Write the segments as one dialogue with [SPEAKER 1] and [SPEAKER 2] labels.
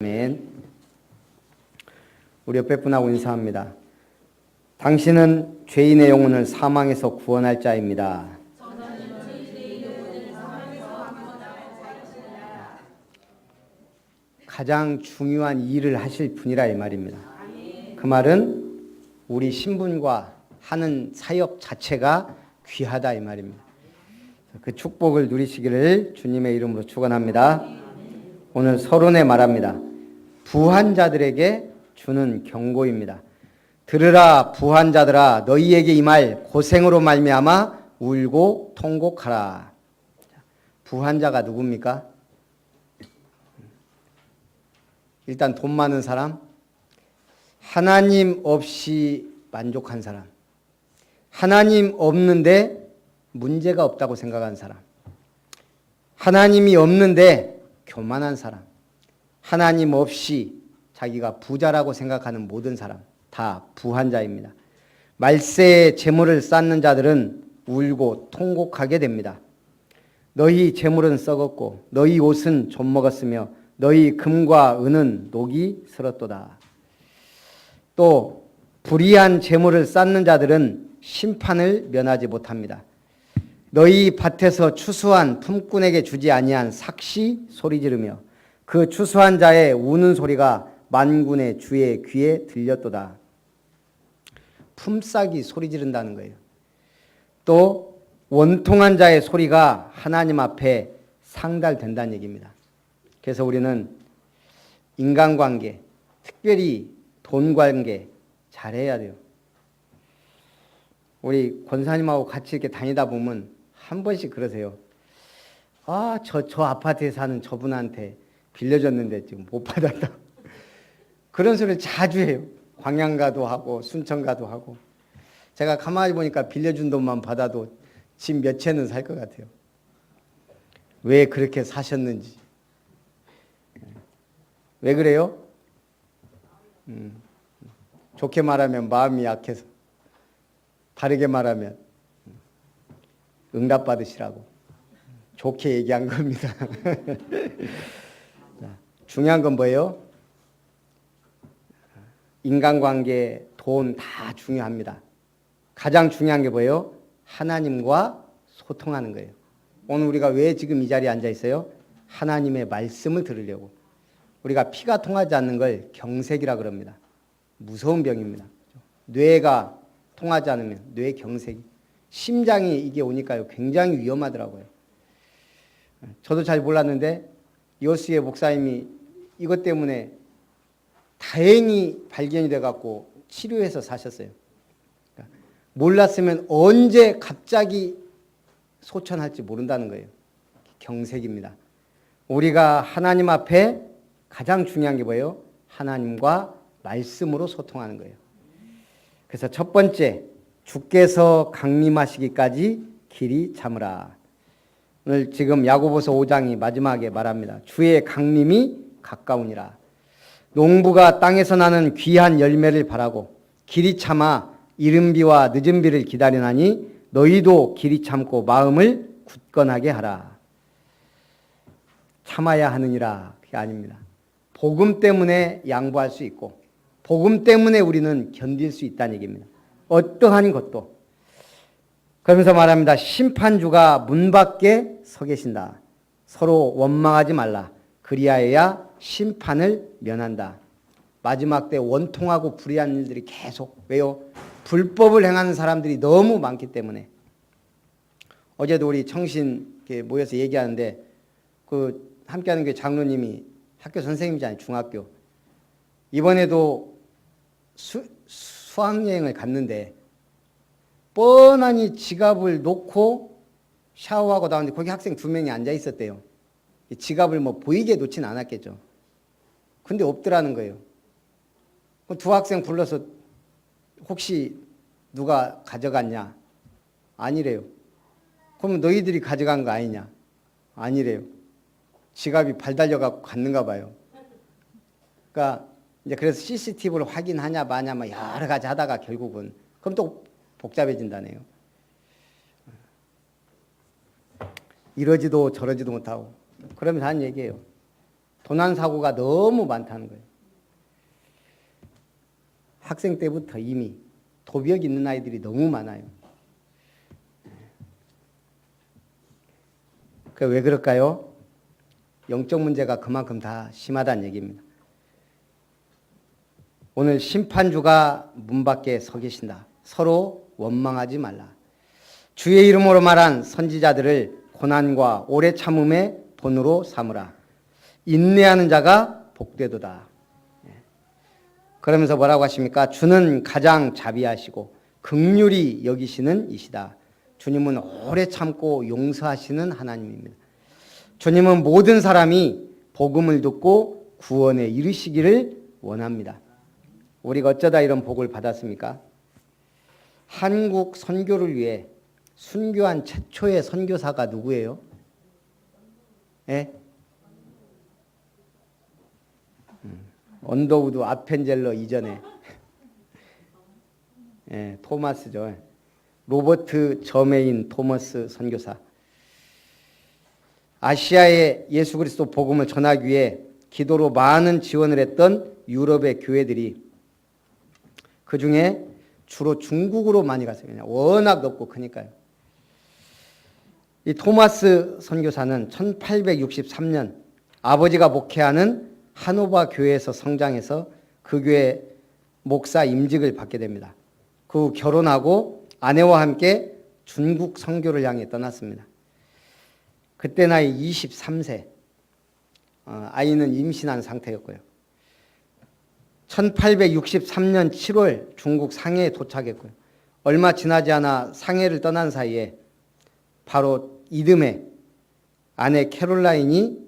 [SPEAKER 1] 아멘. 우리 옆에 분하고 인사합니다. 당신은 죄인의 영혼을 사망에서 구원할 자입니다. 가장 중요한 일을 하실 분이라 이 말입니다. 그 말은 우리 신분과 하는 사역 자체가 귀하다 이 말입니다. 그 축복을 누리시기를 주님의 이름으로 축원합니다. 오늘 서론에 말합니다. 부한 자들에게 주는 경고입니다. 들으라 부한 자들아 너희에게 이 말 고생으로 말미암아 울고 통곡하라. 부한 자가 누굽니까? 일단 돈 많은 사람, 하나님 없이 만족한 사람, 하나님 없는데 문제가 없다고 생각한 사람, 하나님이 없는데 교만한 사람, 하나님 없이 자기가 부자라고 생각하는 모든 사람, 다 부한 자입니다. 말세에 재물을 쌓는 자들은 울고 통곡하게 됩니다. 너희 재물은 썩었고 너희 옷은 좀 먹었으며 너희 금과 은은 녹이 슬었도다. 또 불의한 재물을 쌓는 자들은 심판을 면하지 못합니다. 너희 밭에서 추수한 품꾼에게 주지 아니한 삭시 소리 지르며 그 추수한 자의 우는 소리가 만군의 주의 귀에 들렸도다. 품삯이 소리 지른다는 거예요. 또 원통한 자의 소리가 하나님 앞에 상달된다는 얘기입니다. 그래서 우리는 인간관계, 특별히 돈 관계 잘해야 돼요. 우리 권사님하고 같이 이렇게 다니다 보면 한 번씩 그러세요. 아, 저, 저 아파트에 사는 저분한테 빌려줬는데 지금 못 받았다. 그런 소리를 자주 해요. 광양가도 하고 순천가도 하고. 제가 가만히 보니까 빌려준 돈만 받아도 집 몇 채는 살 것 같아요. 왜 그렇게 사셨는지. 왜 그래요? 음, 좋게 말하면 마음이 약해서. 바르게 말하면 응답 받으시라고. 좋게 얘기한 겁니다. 자, 중요한 건 뭐예요? 인간관계, 돈 다 중요합니다. 가장 중요한 게 뭐예요? 하나님과 소통하는 거예요. 오늘 우리가 왜 지금 이 자리에 앉아 있어요? 하나님의 말씀을 들으려고. 우리가 피가 통하지 않는 걸 경색이라 그럽니다. 무서운 병입니다. 뇌가 통하지 않으면 뇌 경색이. 심장이 이게 오니까요. 굉장히 위험하더라고요. 저도 잘 몰랐는데 여수의 목사님이 이것 때문에 다행히 발견이 돼갖고 치료해서 사셨어요. 그러니까 몰랐으면 언제 갑자기 소천할지 모른다는 거예요. 경색입니다. 우리가 하나님 앞에 가장 중요한 게 뭐예요? 하나님과 말씀으로 소통하는 거예요. 그래서 첫 번째, 주께서 강림하시기까지 길이 참으라. 오늘 지금 야고보서 5장이 마지막에 말합니다. 주의 강림이 가까우니라. 농부가 땅에서 나는 귀한 열매를 바라고 길이 참아 이른 비와 늦은 비를 기다리나니 너희도 길이 참고 마음을 굳건하게 하라. 참아야 하느니라. 그게 아닙니다. 복음 때문에 양보할 수 있고 복음 때문에 우리는 견딜 수 있다는 얘기입니다. 어떠한 것도. 그러면서 말합니다. 심판주가 문 밖에 서 계신다. 서로 원망하지 말라. 그리하여야 심판을 면한다. 마지막 때 원통하고 불의한 일들이 계속 왜요? 불법을 행하는 사람들이 너무 많기 때문에 어제도 우리 청신 모여서 얘기하는데 그 함께하는 게 장로님이 학교 선생님이잖아요 중학교 이번에도 수, 수학여행을 갔는데 뻔하니 지갑을 놓고 샤워하고 나왔는데 거기 학생 두 명이 앉아 있었대요. 지갑을 뭐 보이게 놓진 않았겠죠. 근데 없더라는 거예요. 두 학생 불러서 혹시 누가 가져갔냐? 아니래요. 그러면 너희들이 가져간 거 아니냐? 아니래요. 지갑이 발달려갖고 갔는가 봐요. 그러니까 이제 그래서 CCTV를 확인하냐 마냐 막 여러 가지 하다가 결국은 그럼 또 복잡해진다네요. 이러지도 저러지도 못하고 그러면서 한 얘기예요. 도난 사고가 너무 많다는 거예요. 학생 때부터 이미 도벽 있는 아이들이 너무 많아요. 그 왜 그럴까요? 영적 문제가 그만큼 다 심하다는 얘기입니다. 오늘 심판주가 문 밖에 서 계신다. 서로 원망하지 말라. 주의 이름으로 말한 선지자들을 고난과 오래 참음의 본으로 삼으라. 인내하는 자가 복되도다. 예. 그러면서 뭐라고 하십니까? 주는 가장 자비하시고 극률이 여기시는 이시다. 주님은 오래 참고 용서하시는 하나님입니다. 주님은 모든 사람이 복음을 듣고 구원에 이르시기를 원합니다. 우리가 어쩌다 이런 복을 받았습니까? 한국 선교를 위해 순교한 최초의 선교사가 누구예요? 예? 언더우드 아펜젤러 이전에 예, 토마스죠. 로버트 저메인 토머스 선교사. 아시아에 예수 그리스도 복음을 전하기 위해 기도로 많은 지원을 했던 유럽의 교회들이 그 중에 주로 중국으로 많이 갔어요. 그냥 워낙 넓고 크니까요. 이 토마스 선교사는 1863년 아버지가 목회하는 하노바 교회에서 성장해서 그 교회 목사 임직을 받게 됩니다. 그 후 결혼하고 아내와 함께 중국 선교를 향해 떠났습니다. 그때 나이 23세. 어, 아이는 임신한 상태였고요. 1863년 7월 중국 상해에 도착했고요. 얼마 지나지 않아 상해를 떠난 사이에 바로 이듬해 아내 캐롤라인이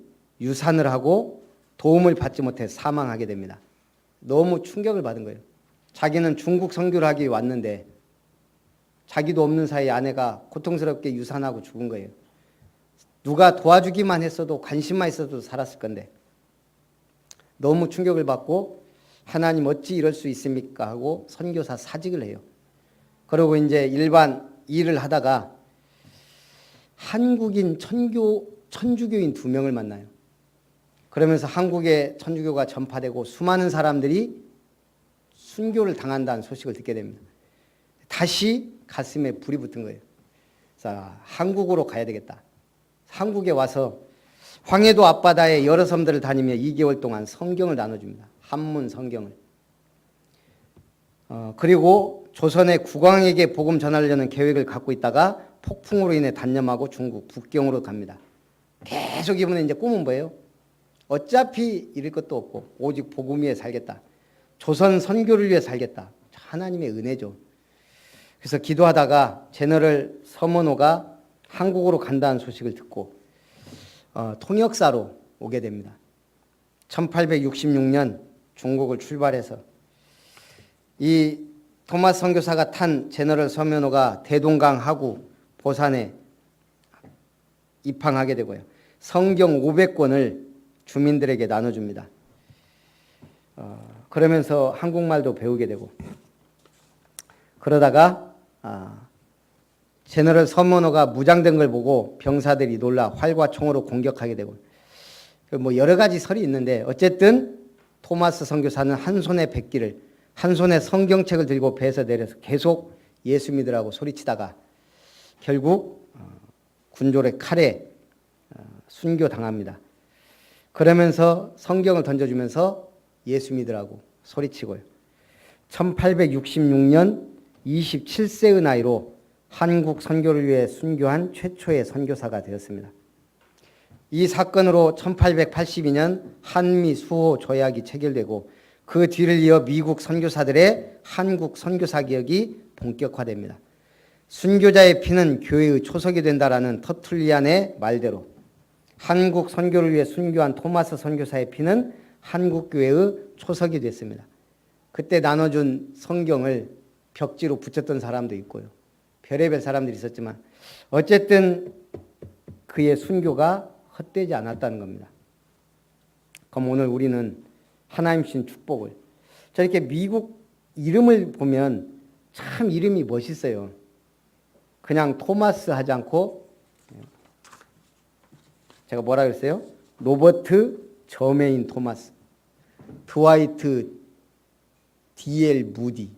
[SPEAKER 1] 유산을 하고 도움을 받지 못해 사망하게 됩니다. 너무 충격을 받은 거예요. 자기는 중국 선교를 하기 왔는데 자기도 없는 사이에 아내가 고통스럽게 유산하고 죽은 거예요. 누가 도와주기만 했어도 관심만 있어도 살았을 건데 너무 충격을 받고 하나님 어찌 이럴 수 있습니까 하고 선교사 사직을 해요. 그리고 이제 일반 일을 하다가 한국인 천교 천주교인 두 명을 만나요. 그러면서 한국의 천주교가 전파되고 수많은 사람들이 순교를 당한다는 소식을 듣게 됩니다. 다시 가슴에 불이 붙은 거예요. 자, 한국으로 가야 되겠다. 한국에 와서 황해도 앞바다에 여러 섬들을 다니며 2개월 동안 성경을 나눠줍니다. 한문 성경을. 어, 그리고 조선의 국왕에게 복음 전하려는 계획을 갖고 있다가 폭풍으로 인해 단념하고 중국 북경으로 갑니다. 계속 이번에 이제 꿈은 뭐예요? 어차피 잃을 것도 없고 오직 복음 위에 살겠다. 조선 선교를 위해 살겠다. 하나님의 은혜죠. 그래서 기도하다가 제너럴 서머노가 한국으로 간다는 소식을 듣고 어, 통역사로 오게 됩니다. 1866년 중국을 출발해서 이 토마스 선교사가 탄 제너럴 서면호가 대동강 하구 보산에 입항하게 되고요. 성경 500권을 주민들에게 나눠줍니다. 어, 그러면서 한국말도 배우게 되고 그러다가 아, 제너럴 서머너가 무장된 걸 보고 병사들이 놀라 활과 총으로 공격하게 되고 그뭐 여러 가지 설이 있는데 어쨌든 토마스 선교사는 한 손에 백기를 한 손에 성경책을 들고 배에서 내려서 계속 예수 믿으라고 소리치다가 결국 어, 군졸의 칼에 어, 순교 당합니다. 그러면서 성경을 던져주면서 예수 믿으라고 소리치고요. 1866년 27세의 나이로 한국 선교를 위해 순교한 최초의 선교사가 되었습니다. 이 사건으로 1882년 한미 수호 조약이 체결되고 그 뒤를 이어 미국 선교사들의 한국 선교사 개혁이 본격화됩니다. 순교자의 피는 교회의 초석이 된다라는 터툴리안의 말대로 한국 선교를 위해 순교한 토마스 선교사의 피는 한국 교회의 초석이 됐습니다. 그때 나눠준 성경을 벽지로 붙였던 사람도 있고요. 별의별 사람들이 있었지만 어쨌든 그의 순교가 헛되지 않았다는 겁니다. 그럼 오늘 우리는 하나님 신 축복을 저렇게 미국 이름을 보면 참 이름이 멋있어요. 그냥 토마스 하지 않고 제가 뭐라 그랬어요? 로버트 저메인 토마스, 드와이트 D.L. 무디,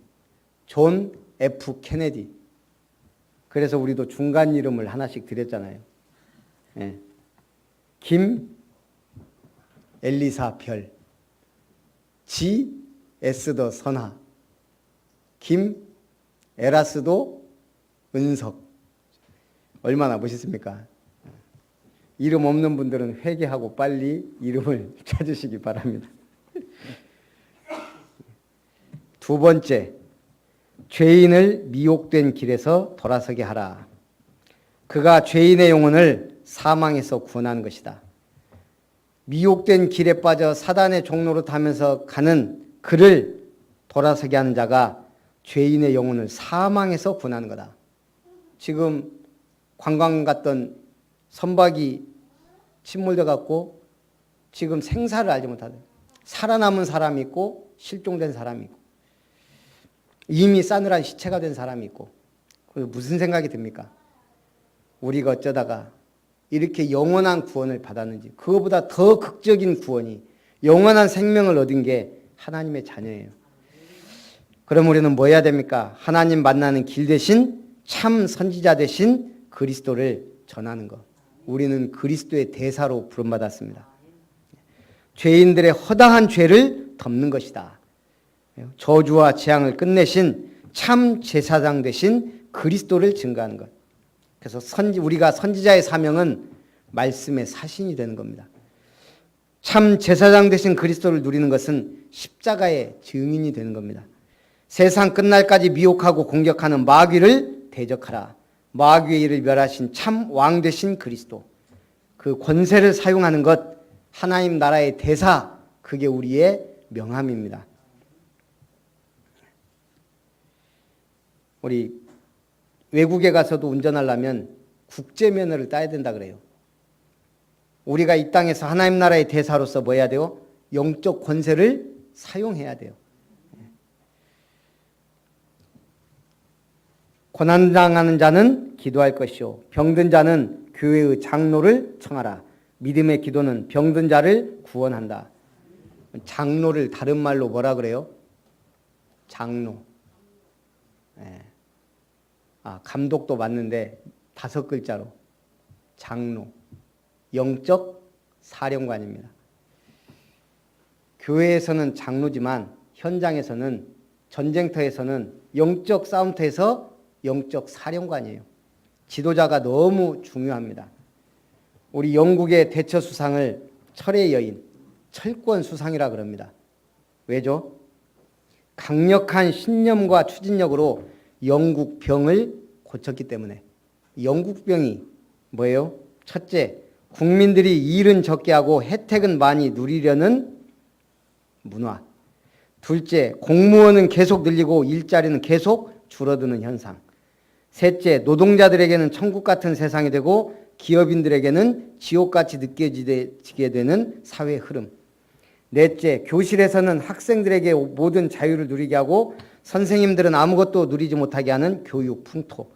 [SPEAKER 1] 존 F. 케네디. 그래서 우리도 중간 이름을 하나씩 드렸잖아요. 예. 김 엘리사 별, 지 에스더 선하, 김 에라스도 은석. 얼마나 멋있습니까? 이름 없는 분들은 회개하고 빨리 이름을 찾으시기 바랍니다. 두 번째, 죄인을 미혹된 길에서 돌아서게 하라. 그가 죄인의 영혼을 사망에서 구원하는 것이다. 미혹된 길에 빠져 사단의 종로로 타면서 가는 그를 돌아서게 하는 자가 죄인의 영혼을 사망에서 구원하는 거다. 지금 관광 갔던 선박이 침몰돼 갖고 지금 생사를 알지 못하대. 살아남은 사람이 있고 실종된 사람이 있고 이미 싸늘한 시체가 된 사람이 있고 그래서 무슨 생각이 듭니까? 우리가 어쩌다가 이렇게 영원한 구원을 받았는지 그거보다 더 극적인 구원이 영원한 생명을 얻은 게 하나님의 자녀예요. 그럼 우리는 뭐 해야 됩니까? 하나님 만나는 길 대신 참 선지자 대신 그리스도를 전하는 것. 우리는 그리스도의 대사로 부름받았습니다. 죄인들의 허다한 죄를 덮는 것이다. 저주와 재앙을 끝내신 참 제사장 되신 그리스도를 증거하는 것. 그래서 선지 우리가 선지자의 사명은 말씀의 사신이 되는 겁니다. 참 제사장 되신 그리스도를 누리는 것은 십자가의 증인이 되는 겁니다. 세상 끝날까지 미혹하고 공격하는 마귀를 대적하라. 마귀의 일을 멸하신 참 왕 되신 그리스도. 그 권세를 사용하는 것 하나님 나라의 대사 그게 우리의 명함입니다. 우리 외국에 가서도 운전하려면 국제 면허를 따야 된다 그래요. 우리가 이 땅에서 하나님 나라의 대사로서 뭐 해야 돼요? 영적 권세를 사용해야 돼요. 고난당하는 자는 기도할 것이요 병든 자는 교회의 장로를 청하라. 믿음의 기도는 병든 자를 구원한다. 장로를 다른 말로 뭐라 그래요? 장로. 예. 아, 감독도 맞는데 다섯 글자로 장로. 영적 사령관입니다. 교회에서는 장로지만 현장에서는 전쟁터에서는 영적 싸움터에서 영적 사령관이에요. 지도자가 너무 중요합니다. 우리 영국의 대처 수상을 철의 여인, 철권 수상이라 그럽니다. 왜죠? 강력한 신념과 추진력으로 영국 병을 고쳤기 때문에 영국 병이 뭐예요? 첫째, 국민들이 일은 적게 하고 혜택은 많이 누리려는 문화. 둘째, 공무원은 계속 늘리고 일자리는 계속 줄어드는 현상. 셋째, 노동자들에게는 천국 같은 세상이 되고 기업인들에게는 지옥같이 느껴지게 되는 사회 흐름. 넷째, 교실에서는 학생들에게 모든 자유를 누리게 하고 선생님들은 아무것도 누리지 못하게 하는 교육 풍토.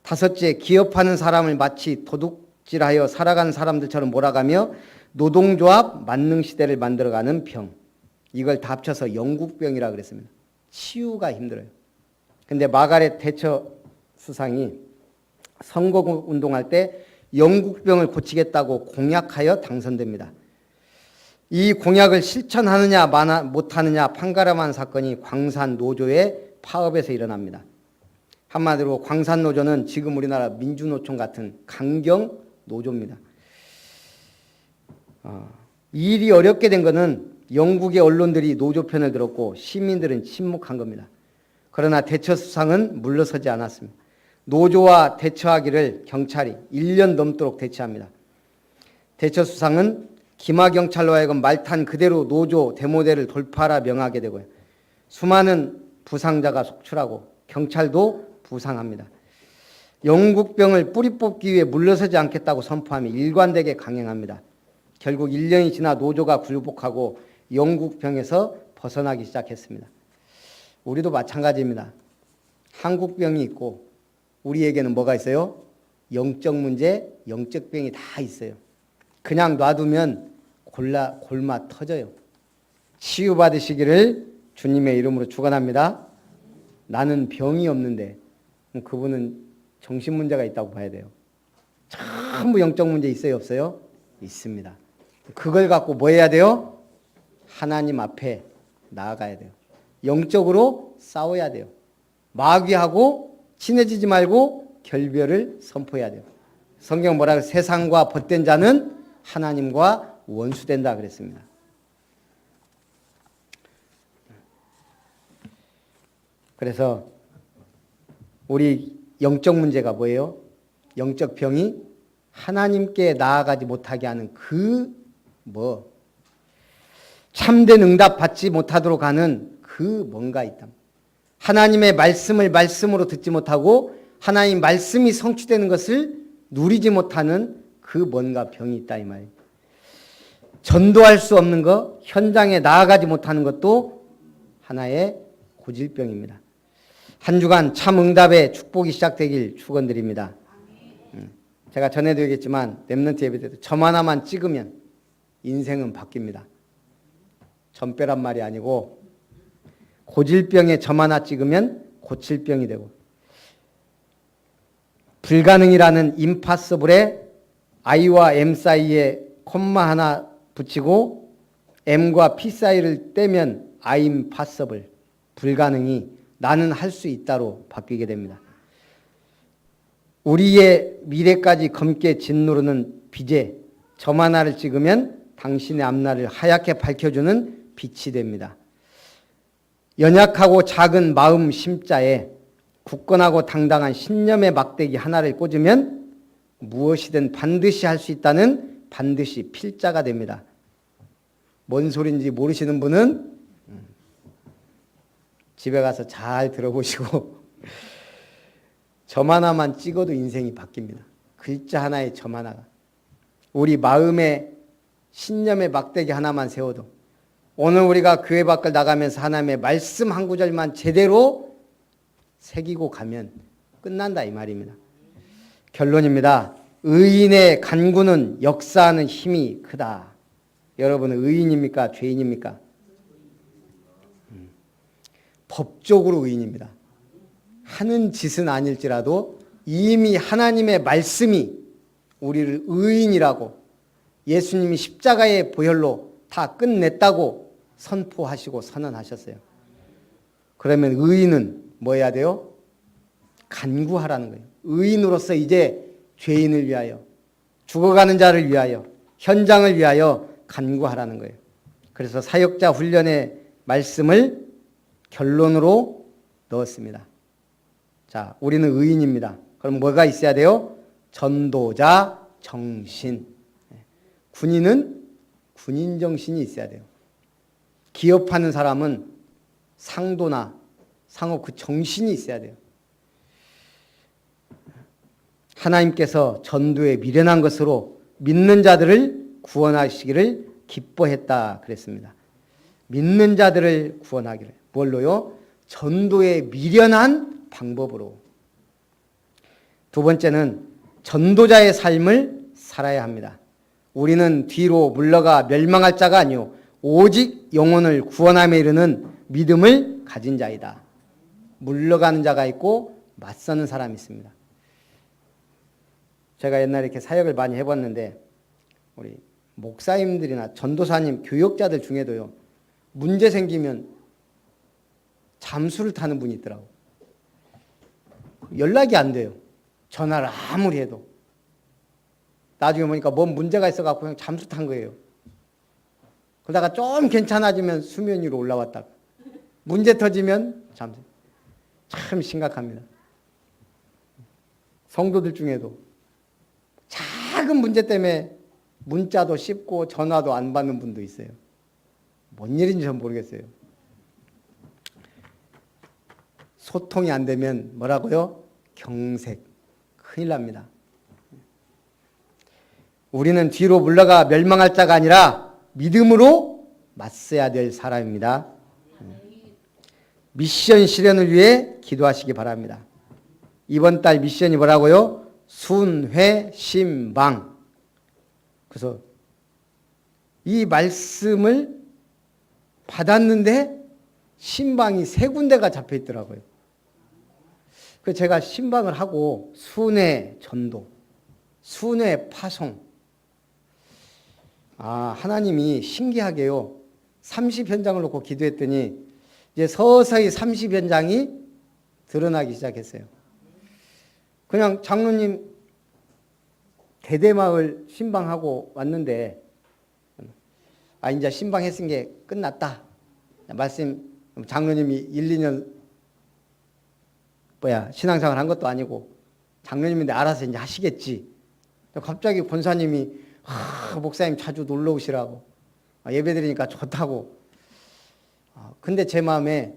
[SPEAKER 1] 다섯째, 기업하는 사람을 마치 도둑질하여 살아가는 사람들처럼 몰아가며 노동조합 만능 시대를 만들어가는 병. 이걸 다 합쳐서 영국병이라 그랬습니다. 치유가 힘들어요. 근데 마가렛 대처 수상이 선거 운동할 때 영국병을 고치겠다고 공약하여 당선됩니다. 이 공약을 실천하느냐 못하느냐 판가름한 사건이 광산 노조의 파업에서 일어납니다. 한마디로 광산 노조는 지금 우리나라 민주노총 같은 강경 노조입니다. 어, 일이 어렵게 된 것은 영국의 언론들이 노조 편을 들었고 시민들은 침묵한 겁니다. 그러나 대처 수상은 물러서지 않았습니다. 노조와 대처하기를 경찰이 1년 넘도록 대처합니다. 대처 수상은 기마 경찰로 하여금 말탄 그대로 노조 대모대를 돌파하라 명하게 되고요. 수많은 부상자가 속출하고 경찰도 부상합니다. 영국병을 뿌리 뽑기 위해 물러서지 않겠다고 선포하며 일관되게 강행합니다. 결국 1년이 지나 노조가 굴복하고 영국병에서 벗어나기 시작했습니다. 우리도 마찬가지입니다. 한국병이 있고 우리에게는 뭐가 있어요? 영적 문제, 영적 병이 다 있어요. 그냥 놔두면 골라 골마 터져요. 치유받으시기를 주님의 이름으로 축원합니다. 나는 병이 없는데 그분은 정신 문제가 있다고 봐야 돼요. 전부 영적 문제 있어요, 없어요? 있습니다. 그걸 갖고 뭐 해야 돼요? 하나님 앞에 나아가야 돼요. 영적으로 싸워야 돼요. 마귀하고 친해지지 말고 결별을 선포해야 돼요. 성경 뭐라 그 세상과 벗된 자는 하나님과 원수된다 그랬습니다. 그래서 우리 영적 문제가 뭐예요? 영적 병이 하나님께 나아가지 못하게 하는 그 뭐 참된 응답 받지 못하도록 하는 그 뭔가 있다. 하나님의 말씀을 말씀으로 듣지 못하고 하나님 말씀이 성취되는 것을 누리지 못하는 그 뭔가 병이 있다 이 말이에요. 전도할 수 없는 것, 현장에 나아가지 못하는 것도 하나의 고질병입니다. 한 주간 참 응답의 축복이 시작되길 축원드립니다. 음, 제가 전에도 얘기했지만 렘넌트 예배 때도 점 하나만 찍으면 인생은 바뀝니다. 점빼란 말이 아니고 고질병에 점 하나 찍으면 고칠병이 되고 불가능이라는 임파서블에 I와 M 사이에 콤마 하나 붙이고 M과 P 사이를 떼면 I'm possible 불가능이 나는 할 수 있다로 바뀌게 됩니다. 우리의 미래까지 검게 짓누르는 비제 점 하나를 찍으면 당신의 앞날을 하얗게 밝혀주는 빛이 됩니다. 연약하고 작은 마음 심자에 굳건하고 당당한 신념의 막대기 하나를 꽂으면 무엇이든 반드시 할 수 있다는 반드시 필자가 됩니다. 뭔 소린지 모르시는 분은 집에 가서 잘 들어보시고 점 하나만 찍어도 인생이 바뀝니다. 글자 하나의 점 하나가. 우리 마음의 신념의 막대기 하나만 세워도 오늘 우리가 교회 밖을 나가면서 하나님의 말씀 한 구절만 제대로 새기고 가면 끝난다 이 말입니다. 결론입니다. 의인의 간구는 역사하는 힘이 크다. 여러분은 의인입니까? 죄인입니까? 음. 법적으로 의인입니다. 하는 짓은 아닐지라도 이미 하나님의 말씀이 우리를 의인이라고 예수님이 십자가의 보혈로 다 끝냈다고 선포하시고 선언하셨어요. 그러면 의인은 뭐 해야 돼요? 간구하라는 거예요. 의인으로서 이제 죄인을 위하여, 죽어가는 자를 위하여, 현장을 위하여 간구하라는 거예요. 그래서 사역자 훈련의 말씀을 결론으로 넣었습니다. 자, 우리는 의인입니다. 그럼 뭐가 있어야 돼요? 전도자 정신. 군인은 군인 정신이 있어야 돼요. 기업하는 사람은 상도나 상업 그 정신이 있어야 돼요. 하나님께서 전도에 미련한 것으로 믿는 자들을 구원하시기를 기뻐했다 그랬습니다. 믿는 자들을 구원하기를 뭘로요? 전도에 미련한 방법으로. 두 번째는 전도자의 삶을 살아야 합니다. 우리는 뒤로 물러가 멸망할 자가 아니요 오직 영혼을 구원함에 이르는 믿음을 가진 자이다. 물러가는 자가 있고 맞서는 사람이 있습니다. 제가 옛날에 이렇게 사역을 많이 해봤는데 우리 목사님들이나 전도사님, 교역자들 중에도요 문제 생기면 잠수를 타는 분이 있더라고. 연락이 안 돼요. 전화를 아무리 해도. 나중에 보니까 뭔 문제가 있어갖고 그냥 잠수 탄 거예요. 그러다가 좀 괜찮아지면 수면 위로 올라왔다가 문제 터지면 잠수. 참 심각합니다. 성도들 중에도 작은 문제 때문에 문자도 씹고 전화도 안 받는 분도 있어요. 뭔 일인지 전 모르겠어요. 소통이 안 되면 뭐라고요? 경색. 큰일 납니다. 우리는 뒤로 물러가 멸망할 자가 아니라 믿음으로 맞서야 될 사람입니다. 미션 실현을 위해 기도하시기 바랍니다. 이번 달 미션이 뭐라고요? 순회심방. 그래서 이 말씀을 받았는데 신방이 세 군데가 잡혀 있더라고요. 그 제가 신방을 하고 순회 전도, 순회 파송. 아, 하나님이 신기하게요. 30현장을 놓고 기도했더니 이제 서서히 30현장이 드러나기 시작했어요. 그냥 장로님 대대마을 신방하고 왔는데 아 이제 신방했은 게 끝났다. 말씀 장로님이 1, 2년 뭐야 신앙생활 한 것도 아니고 장로님인데 알아서 이제 하시겠지. 갑자기 권사님이 아, 목사님 자주 놀러 오시라고 아, 예배 드리니까 좋다고. 아, 근데 제 마음에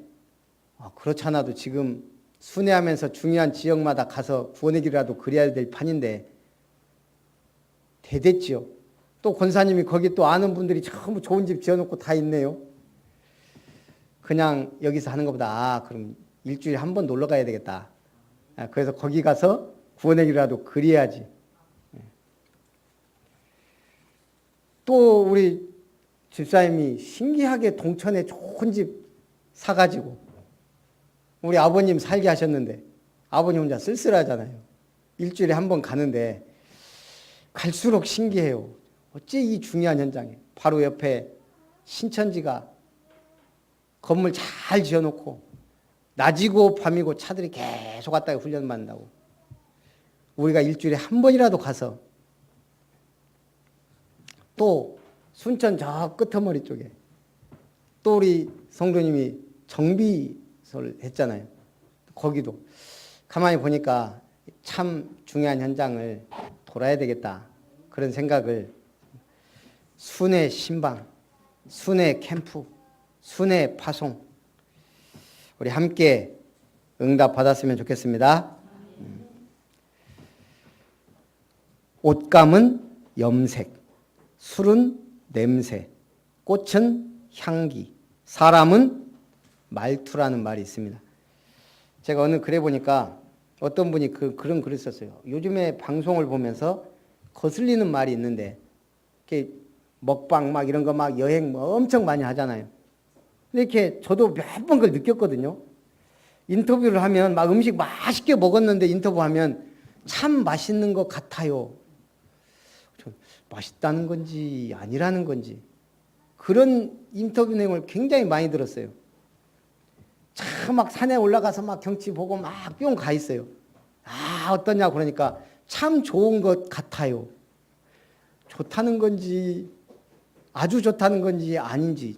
[SPEAKER 1] 아, 그렇잖아도 지금 순회하면서 중요한 지역마다 가서 구원의 길이라도 그려야 될 판인데 대됐지요. 또 권사님이 거기 또 아는 분들이 전부 좋은 집 지어놓고 다 있네요. 그냥 여기서 하는 것보다 아 그럼 일주일에 한 번 놀러 가야 되겠다. 아, 그래서 거기 가서 구원의 길이라도 그려야지. 또 우리 집사님이 신기하게 동천에 좋은 집 사가지고 우리 아버님 살게 하셨는데 아버님 혼자 쓸쓸하잖아요. 일주일에 한 번 가는데 갈수록 신기해요. 어째 이 중요한 현장에 바로 옆에 신천지가 건물 잘 지어놓고 낮이고 밤이고 차들이 계속 왔다가 훈련 받는다고 우리가 일주일에 한 번이라도 가서 또 순천 저 끄트머리 쪽에 또 우리 성도님이 정비소를 했잖아요. 거기도 가만히 보니까 참 중요한 현장을 돌아야 되겠다 그런 생각을 순회 신방, 순회 캠프, 순회 파송 우리 함께 응답 받았으면 좋겠습니다. 음. 옷감은 염색, 술은 냄새, 꽃은 향기, 사람은 말투라는 말이 있습니다. 제가 어느 글에 보니까 어떤 분이 그, 그런 글을 썼어요. 요즘에 방송을 보면서 거슬리는 말이 있는데, 이렇게 먹방 막 이런 거 막 여행 뭐 엄청 많이 하잖아요. 이렇게 저도 몇 번 그걸 느꼈거든요. 인터뷰를 하면 막 음식 맛있게 먹었는데 인터뷰하면 참 맛있는 것 같아요. 맛있다는 건지 아니라는 건지 그런 인터뷰 내용을 굉장히 많이 들었어요. 참 막 산에 올라가서 막 경치 보고 막 뿅 가 있어요. 아 어떠냐 그러니까 참 좋은 것 같아요. 좋다는 건지 아주 좋다는 건지 아닌지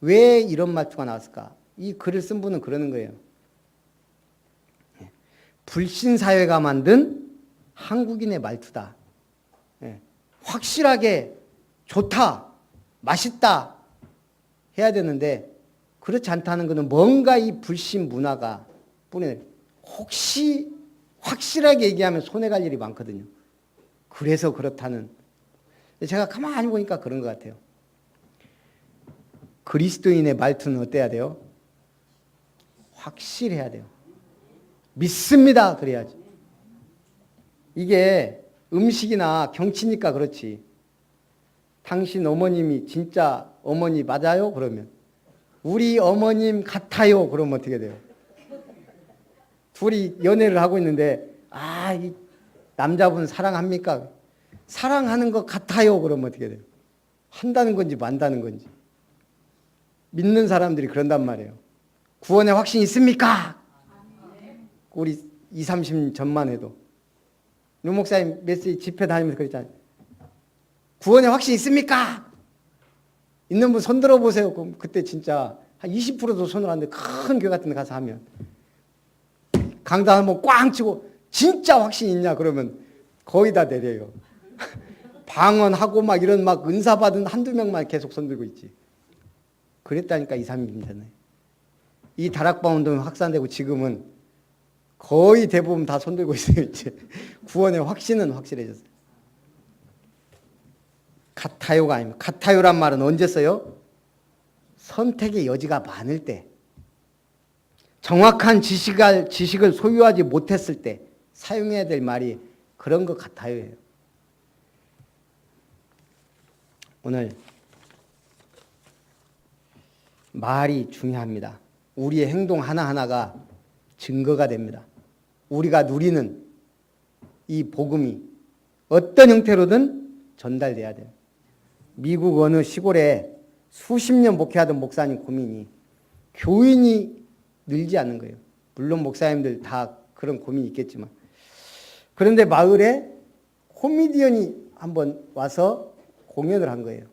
[SPEAKER 1] 왜 이런 말투가 나왔을까? 이 글을 쓴 분은 그러는 거예요. 예. 불신 사회가 만든 한국인의 말투다. 예. 확실하게 좋다, 맛있다 해야 되는데 그렇지 않다는 것은 뭔가 이 불신 문화가 뿌리는 혹시 확실하게 얘기하면 손해 갈 일이 많거든요. 그래서 그렇다는 제가 가만히 보니까 그런 것 같아요. 그리스도인의 말투는 어때야 돼요? 확실해야 돼요. 믿습니다. 그래야지. 이게 음식이나 경치니까 그렇지. 당신 어머님이 진짜 어머니 맞아요? 그러면 우리 어머님 같아요. 그러면 어떻게 돼요? 둘이 연애를 하고 있는데 아, 이 남자분 사랑합니까? 사랑하는 것 같아요. 그러면 어떻게 돼요? 한다는 건지 만다는 건지. 믿는 사람들이 그런단 말이에요. 구원의 확신 있습니까? 우리 2, 30 전만 해도. 류 목사님 메시지 집회 다니면서 그랬잖아요. 구원의 확신 있습니까? 있는 분 손 들어보세요. 그럼 그때 진짜 한 20%도 손을 안 대. 큰 교회 같은 데 가서 하면. 강단 한번 꽝 치고 진짜 확신 있냐? 그러면 거의 다 내려요. 방언하고 막 이런 막 은사 받은 한두 명만 계속 손 들고 있지. 그랬다니까 2, 3일 전에. 이 다락방 운동이 확산되고 지금은 거의 대부분 다 손들고 있어요. 이제 구원의 확신은 확실해졌어요. 같아요가 아닙니다. 같아요란 말은 언제 써요? 선택의 여지가 많을 때, 정확한 지식을, 지식을 소유하지 못했을 때 사용해야 될 말이 그런 것 같아요예요. 오늘 말이 중요합니다. 우리의 행동 하나하나가 증거가 됩니다. 우리가 누리는 이 복음이 어떤 형태로든 전달돼야 돼요. 미국 어느 시골에 수십 년 목회하던 목사님 고민이 교인이 늘지 않는 거예요. 물론 목사님들 다 그런 고민이 있겠지만. 그런데 마을에 코미디언이 한번 와서 공연을 한 거예요.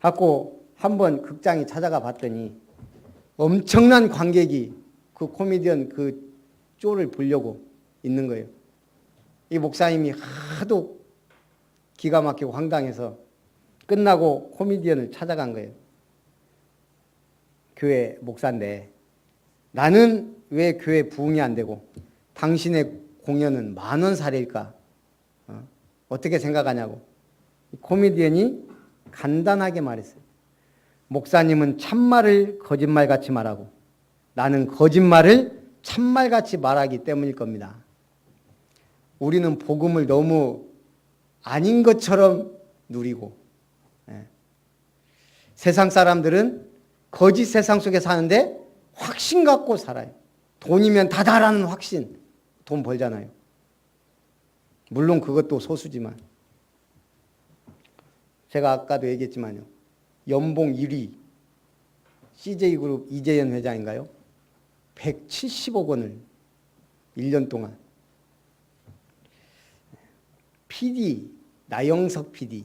[SPEAKER 1] 갖고 한번 극장에 찾아가 봤더니 엄청난 관객이 그 코미디언 그 쪼를 보려고 있는 거예요. 이 목사님이 하도 기가 막히고 황당해서 끝나고 코미디언을 찾아간 거예요. 교회 목사인데 나는 왜 교회 부흥이 안 되고 당신의 공연은 만원 사례일까? 어? 어떻게 생각하냐고. 코미디언이 간단하게 말했어요. 목사님은 참말을 거짓말같이 말하고 나는 거짓말을 참말같이 말하기 때문일 겁니다. 우리는 복음을 너무 아닌 것처럼 누리고 예. 세상 사람들은 거짓 세상 속에 사는데 확신 갖고 살아요. 돈이면 다다라는 확신. 돈 벌잖아요. 물론 그것도 소수지만 제가 아까도 얘기했지만요. 연봉 1위 CJ그룹 이재현 회장인가요? 170억 원을 1년 동안 PD 나영석 PD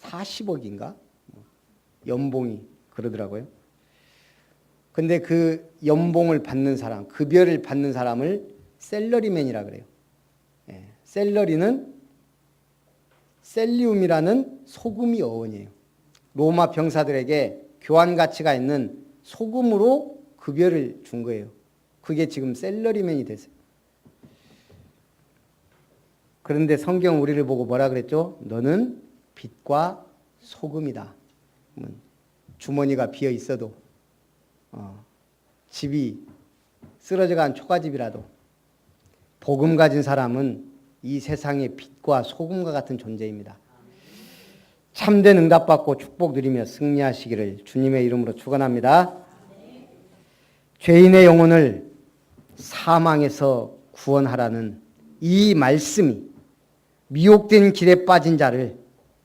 [SPEAKER 1] 40억인가 연봉이 그러더라고요. 근데 그 연봉을 받는 사람, 급여를 받는 사람을 셀러리맨이라 그래요. 예, 셀러리는 셀리움이라는 소금이 어원이에요. 로마 병사들에게 교환 가치가 있는 소금으로 급여를 준 거예요. 그게 지금 셀러리맨이 됐어요. 그런데 성경 우리를 보고 뭐라 그랬죠? 너는 빛과 소금이다. 주머니가 비어 있어도 어, 집이 쓰러져간 초가집이라도 복음 가진 사람은 이 세상의 빛과 소금과 같은 존재입니다. 참된 응답 받고 축복 누리며 승리하시기를 주님의 이름으로 축원합니다. 죄인의 영혼을 사망에서 구원하라는 이 말씀이 미혹된 길에 빠진 자를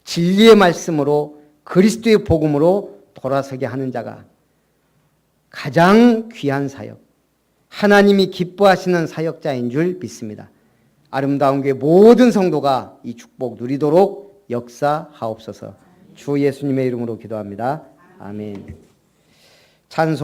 [SPEAKER 1] 진리의 말씀으로 그리스도의 복음으로 돌아서게 하는 자가 가장 귀한 사역, 하나님이 기뻐하시는 사역자인 줄 믿습니다. 아름다운 게 모든 성도가 이 축복 누리도록 역사하옵소서. 주 예수님의 이름으로 기도합니다. 아멘. 찬송